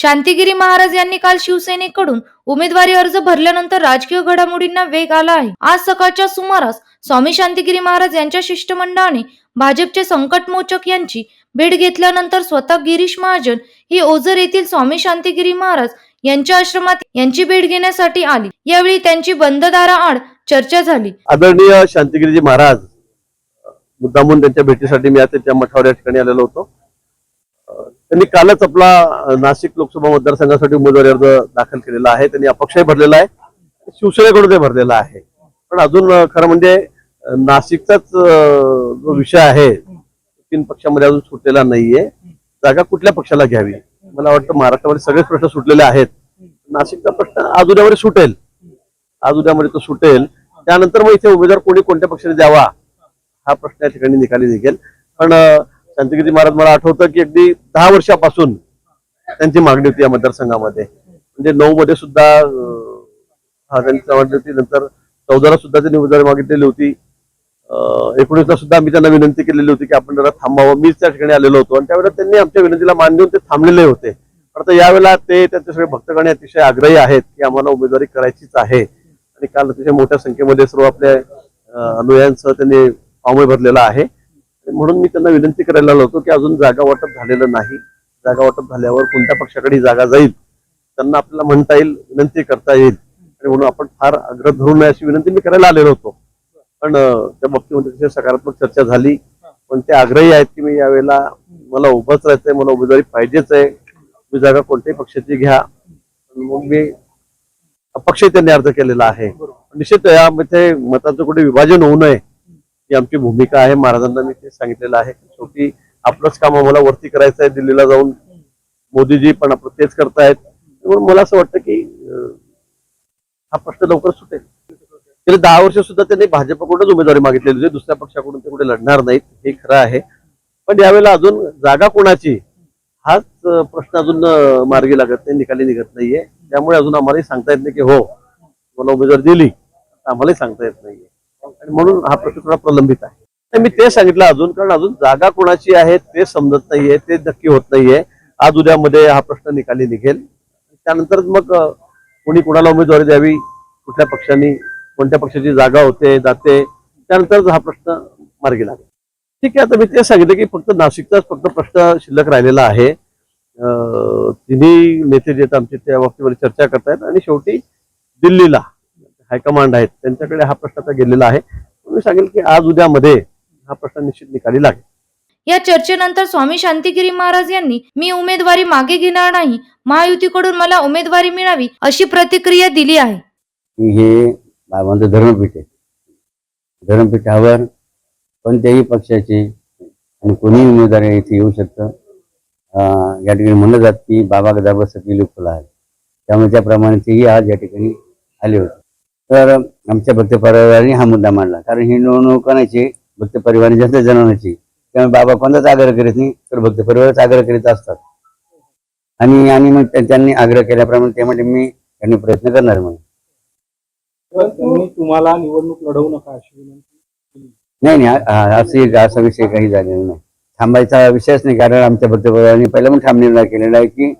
शांतिगिरी महाराज यांनी काल शिवसेनेकडून उमेदवारी अर्ज भरल्यानंतर राजकीय घडामोडींना वेग आला आहे. आज सकाळच्या सुमारास स्वामी शांतिगिरी महाराज यांच्या शिष्टमंडळाने भाजपचे संकटमोचक यांची भेट घेतल्यानंतर स्वतः गिरीश महाजन ही ओझर येथील स्वामी शांतिगिरी महाराज यांच्या आश्रमात यांची भेट घेण्यासाठी आली. यावेळी त्यांची बंद दाराआड चर्चा झाली. आदरणीय शांतिगिरीजी महाराज मुद्दामून त्यांच्या भेटीसाठी मी आज त्यांच्या मठावर या ठिकाणी आलेलो होतो. त्यांनी कालच आपला नाशिक लोकसभा मतदारसंघासाठी उमेदवारी अर्ज दाखल केलेला आहे. त्यांनी अपक्षही भरलेला आहे. शिवसेनेकडून ते भरलेला आहे. पण अजून खरं म्हणजे नाशिकचाच जो विषय आहे तीन पक्षामध्ये अजून सुटलेला नाहीये. जागा कुठल्या पक्षाला घ्यावी? मला वाटतं महाराष्ट्रामध्ये सगळेच प्रश्न सुटलेले आहेत. नाशिकचा प्रश्न आज उद्यामध्ये सुटेल. आज उद्यामध्ये तो सुटेल. त्यानंतर मग इथे उमेदवार कोणी कोणत्या पक्षाने द्यावा? हा प्रश्न या ठिकाणी निकाली निघेल. पण शांतिगिरी महाराज मला आठवतं की अगदी दहा वर्षापासून त्यांची मागणी होती या मतदारसंघामध्ये. म्हणजे नऊ मध्ये सुद्धा हा त्यांची मागणी होती. नंतर चौदाला सुद्धा त्यांनी उमेदवारी मागितलेली होती. एकोणीसला सुद्धा आम्ही त्यांना विनंती केलेली होती की आपण जरा थांबावं. मीच त्या ठिकाणी आलेलो होतो. आणि त्यावेळेला त्यांनी आमच्या विनंतीला मान देऊन ते थांबलेले होते. आता यावेळेला ते त्यांचे सगळे भक्तगणे अतिशय आग्रही आहेत की आम्हाला उमेदवारी करायचीच आहे. आणि काल अतिशय मोठ्या संख्येमध्ये सर्व आपल्या अं, अनुयायांसह त्यांनी फॉर्म भरलेला आहे. म्हणून मी त्यांना विनंती करायला आलो होतो की अजून जागा वाटप झालेलं नाही. जागा वाटप झाल्यावर कोणत्या पक्षाकडे जागा जाईल त्यांना आपल्याला म्हणता येईल विनंती करता येईल. आणि म्हणून आपण फार आग्रह धरू नये अशी विनंती मी करायला आलेलो होतो. पण त्या बाबतीमध्ये तिथे सकारात्मक चर्चा झाली. पण ते आग्रही आहेत की मी यावेळेला मला उभंच राहायचंय मला उमेदवारी पाहिजेच आहे मी जागा कोणत्याही पक्षाची घ्या. मग मी अपक्ष त्यांनी अर्ज केलेला आहे. निश्चित यामध्ये मतांचं कुठे विभाजन होऊ नये ही आमची भूमिका आहे. महाराजांना मी ते सांगितलेलं आहे शेवटी आपलंच काम आम्हाला वरती करायचं आहे. दिल्लीला जाऊन मोदीजी पण आपलं तेच करतायत. म्हणून मला असं वाटतं की हा प्रश्न लवकर सुटेल. गेले दहा वर्ष सुद्धा त्यांनी भाजपकडूनच उमेदवारी मागितलेली होती. दुसऱ्या पक्षाकडून ते कुठे लढणार नाहीत हे खरं आहे. पण यावेळेला अजून जागा कोणाची हाच प्रश्न अजून मार्गी लागत नाही निकाली निघत नाहीये. त्यामुळे अजून आम्हालाही सांगता येत नाही की हो मला उमेदवारी दिली तर आम्हालाही सांगता येत नाहीये. आणि म्हणून हा प्रश्न थोडा प्रलंबित आहे. तर मी ते सांगितलं अजून कारण अजून जागा कोणाची आहे ते समजत नाहीये ते नक्की होत नाहीये. आज उद्यामध्ये हा प्रश्न निकाली निघेल. त्यानंतर मग कोणी कोणाला उमेदवारी द्यावी कुठल्या पक्षांनी कोणत्या पक्षाची जागा होते जाते त्यानंतरच हा प्रश्न मार्गी लागेल. ठीक आहे आता मी ते सांगितलं की फक्त नाशिकचाच फक्त प्रश्न शिल्लक राहिलेला आहे. तिन्ही नेते जे आहेत आमचे त्या बाबतीवर चर्चा करतायत आणि शेवटी दिल्लीला हायकमांड आहेत त्यांच्याकडे हा प्रश्न आता गेलेला आहे. मी सांगेल की आज उद्यामध्ये हा प्रश्न निश्चित निकाली लागेल. या चर्चेनंतर स्वामी शांतिगिरी महाराज यांनी मी उमेदवारी मागे घेणार नाही महायुतीकडून मला उमेदवारी मिळावी अशी प्रतिक्रिया दिली आहे. की हे बाबांचं धर्मपीठ आहे. धर्मपीठावर कोणत्याही पक्षाचे आणि कोणीही उमेदवार इथे येऊ शकतं. या ठिकाणी म्हणलं जात की बाबा गदाबर सतीली खुला आहे त्यामुळे त्याप्रमाणे तेही आज या ठिकाणी आले होते. तर आमच्या भक्त परिवाराने हा मुद्दा मांडला. कारण ही निवडणूक कोणाची भक्त परिवार जास्त जणांची त्यामुळे बाबा कोणताच आग्रह करीत नाही तर भक्त परिवारच आग्रह करीत असतात. आणि आणि मग त्या- त्यांनी आग्रह केल्याप्रमाणे ते म्हणजे मी त्यांनी प्रयत्न करणार म्हणून तुम्हाला निवडणूक लढवू नका अशी विनंती नाही नाही असं असा विषय काही झालेला नाही. थांबायचा विषयच नाही कारण आमच्या भक्तपरिवाराने पहिला पण ठाम निर्णय केलेला आहे की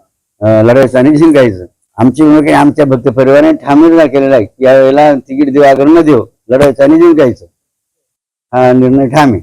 लढायचं आणि जिंकायचं. आमची भूमिका आमच्या आमच्या भक्तपरिवाराने ठाम निर्णय केलेला आहे. की यावेळेला तिकीट देऊ आग्रह न देऊ लढायचं आणि जिंकायचं हा निर्णय ठाम आहे.